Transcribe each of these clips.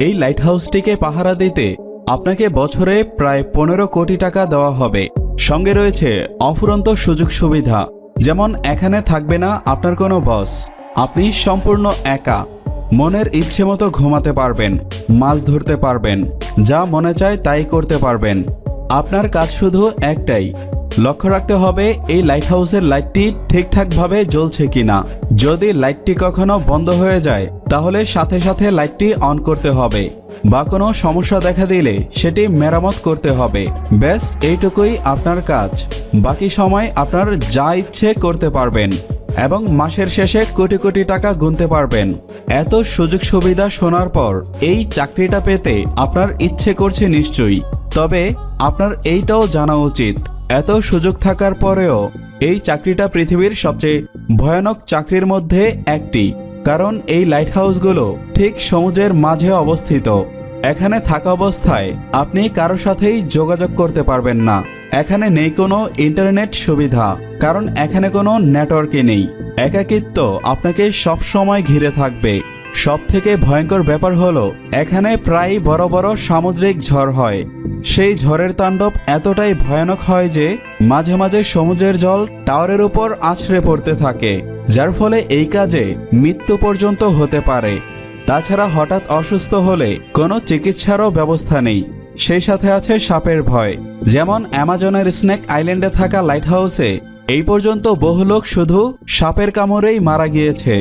এই লাইট হাউসটিকে পাহারা দিতে আপনাকে বছরে প্রায় পনেরো কোটি টাকা দেওয়া হবে। সঙ্গে রয়েছে অফুরন্ত সুযোগ সুবিধা। যেমন এখানে থাকবে না আপনার কোনো বস আপনি সম্পূর্ণ একা। মনের ইচ্ছে মতো ঘুমাতে পারবেন, মাছ ধরতে পারবেন, যা মনে চায় তাই করতে পারবেন। আপনার কাজ শুধু একটাই লক্ষ্য রাখতে হবে, এই লাইট হাউসের লাইটটি ঠিকঠাকভাবে জ্বলছে কিনা। যদি লাইটটি কখনো বন্ধ হয়ে যায়, তাহলে সাথে সাথে লাইটটি অন করতে হবে। বা কোনো সমস্যা দেখা দিলে সেটি মেরামত করতে হবে। ব্যাস, এইটুকুই আপনার কাজ। বাকি সময় আপনার যা ইচ্ছে করতে পারবেন এবং মাসের শেষে কোটি কোটি টাকা গুনতে পারবেন। এত সুযোগ সুবিধা শোনার পর এই চাকরিটা পেতে আপনার ইচ্ছে করছে নিশ্চয়ই। তবে আপনার এইটাও জানা উচিত। এত সুযোগ থাকার পরেও এই চাকরিটা পৃথিবীর সবচেয়ে ভয়ানক চাকরির মধ্যে একটি, কারণ এই লাইট হাউসগুলো ঠিক সমুদ্রের মাঝে অবস্থিত। এখানে থাকা অবস্থায় আপনি কারও সাথেই যোগাযোগ করতে পারবেন না। এখানে নেই কোনো ইন্টারনেট সুবিধা, কারণ এখানে কোনো নেটওয়ার্কই নেই। একাকিত্ব আপনাকে সব সময় ঘিরে থাকবে। সব থেকে ভয়ঙ্কর ব্যাপার হলো, এখানে প্রায় বড় বড় সামুদ্রিক ঝড় হয়। সেই ঝড়ের তাণ্ডব এতটাই ভয়ানক হয় যে মাঝে মাঝে সমুদ্রের জল টাওয়ারের উপর আছড়ে পড়তে থাকে, যার ফলে এই কাজে মৃত্যু পর্যন্ত হতে পারে। তাছাড়া হঠাৎ অসুস্থ হলে কোনো চিকিৎসারও ব্যবস্থা নেই। সেই সাথে আছে সাপের ভয়। যেমন অ্যামাজনের স্নেক আইল্যান্ডে থাকা লাইট হাউসে এই পর্যন্ত বহু লোক শুধু সাপের কামড়েই মারা গিয়েছে।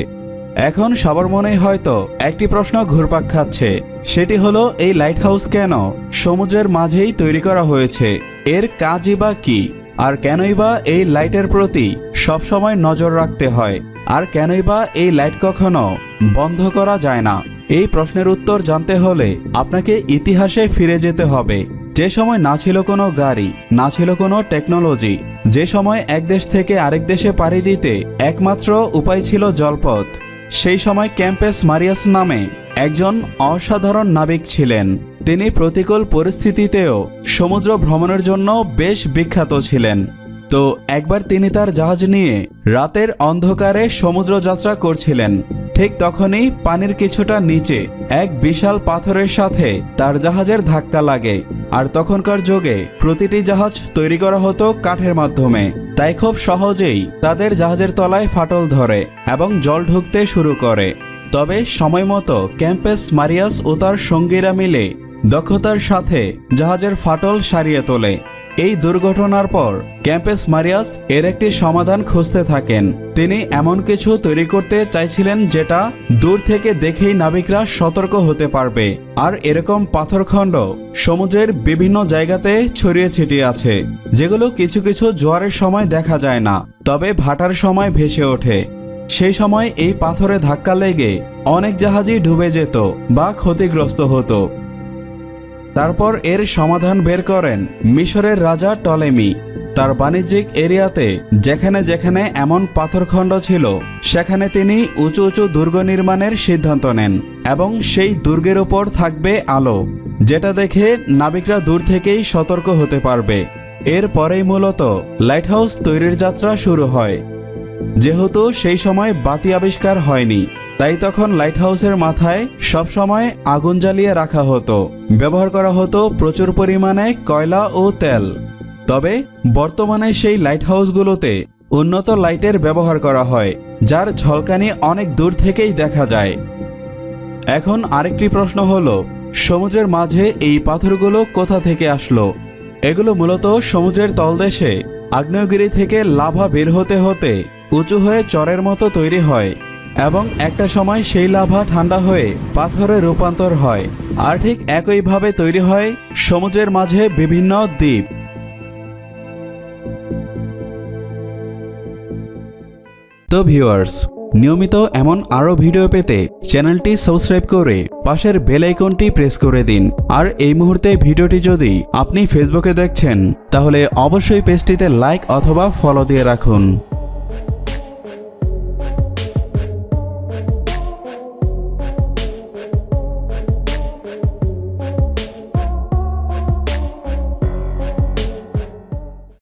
এখন সবার মনেই হয়তো একটি প্রশ্ন ঘুরপাক খাচ্ছে। সেটি হলো, এই লাইট হাউস কেন? সমুদ্রের মাঝেই তৈরি করা হয়েছে। এর কাজই বা কি? আর কেনই বা এই লাইটের প্রতি সবসময় নজর রাখতে হয়? আর কেনই বা এই লাইট কখনো বন্ধ করা যায় না? এই প্রশ্নের উত্তর জানতে হলে আপনাকে ইতিহাসে ফিরে যেতে হবে। যে সময় না ছিল কোনো গাড়ি, না ছিল কোনো টেকনোলজি যে সময় এক দেশ থেকে আরেক দেশে পাড়ি দিতে একমাত্র উপায় ছিল জলপথ। সেই সময় ক্যাম্পেস মারিয়াস নামে একজন অসাধারণ নাবিক ছিলেন। তিনি প্রতিকূল পরিস্থিতিতেও সমুদ্র ভ্রমণের জন্য বেশ বিখ্যাত ছিলেন। তো একবার তিনি তার জাহাজ নিয়ে রাতের অন্ধকারে সমুদ্র যাত্রা করছিলেন। ঠিক তখনই পানির কিছুটা নিচে এক বিশাল পাথরের সাথে তার জাহাজের ধাক্কা লাগে। আর তখনকার যুগে প্রতিটি জাহাজ তৈরি করা হতো কাঠের মাধ্যমে। তাই খুব সহজেই তাদের জাহাজের তলায় ফাটল ধরে এবং জল ঢুকতে শুরু করে। তবে সময় মতো ক্যাম্পেস মারিয়াস ও তার সঙ্গীরা মিলে দক্ষতার সাথে জাহাজের ফাটল সারিয়ে তোলে। এই দুর্ঘটনার পর ক্যাম্পেস মারিয়াস এর একটি সমাধান খুঁজতে থাকেন। তিনি এমন কিছু তৈরি করতে চাইছিলেন যেটা দূর থেকে দেখেই নাবিকরা সতর্ক হতে পারবে। আর এরকম পাথরখণ্ড সমুদ্রের বিভিন্ন জায়গাতে ছড়িয়ে ছিটিয়ে আছে, যেগুলো কিছু কিছু জোয়ারের সময় দেখা যায় না, তবে ভাটার সময় ভেসে ওঠে। সেই সময় এই পাথরে ধাক্কা লেগে অনেক জাহাজই ডুবে যেত বা ক্ষতিগ্রস্ত হতো। তারপর এর সমাধান বের করেন মিশরের রাজা টলেমি। তার বাণিজ্যিক এরিয়াতে যেখানে যেখানে এমন পাথরখণ্ড ছিল, সেখানে তিনি উঁচু উঁচু দুর্গ নির্মাণের সিদ্ধান্ত নেন এবং সেই দুর্গের ওপর থাকবে আলো, যেটা দেখে নাবিকরা দূর থেকেই সতর্ক হতে পারবে। এরপরেই মূলত লাইট হাউস তৈরির যাত্রা শুরু হয়। যেহেতু সেই সময় বাতি আবিষ্কার হয়নি তাই তখন লাইট হাউসের মাথায় সবসময় আগুন জ্বালিয়ে রাখা হতো। ব্যবহার করা হতো প্রচুর পরিমাণে কয়লা ও তেল। তবে বর্তমানে সেই লাইট হাউসগুলোতে উন্নত লাইটের ব্যবহার করা হয়, যার ঝলকানি অনেক দূর থেকেই দেখা যায়। এখন আরেকটি প্রশ্ন হলো, সমুদ্রের মাঝে এই পাথরগুলো কোথা থেকে আসলো? এগুলো মূলত সমুদ্রের তলদেশে আগ্নেয়গিরি থেকে লাভা বের হতে হতে উঁচু হয়ে চরের মতো তৈরি হয়। এবং একটা সময় সেই লাভা ঠান্ডা হয়ে পাথরে রূপান্তর হয় আর ঠিক একইভাবে তৈরি হয় সমুদ্রের মাঝে বিভিন্ন দ্বীপ। তো ভিউয়ার্স, নিয়মিত এমন আরও ভিডিও পেতে চ্যানেলটি সাবস্ক্রাইব করে পাশের বেল আইকনটি প্রেস করে দিন। আর এই মুহূর্তে ভিডিওটি যদি আপনি ফেসবুকে দেখছেন, তাহলে অবশ্যই পেজটিতে লাইক অথবা ফলো দিয়ে রাখুন।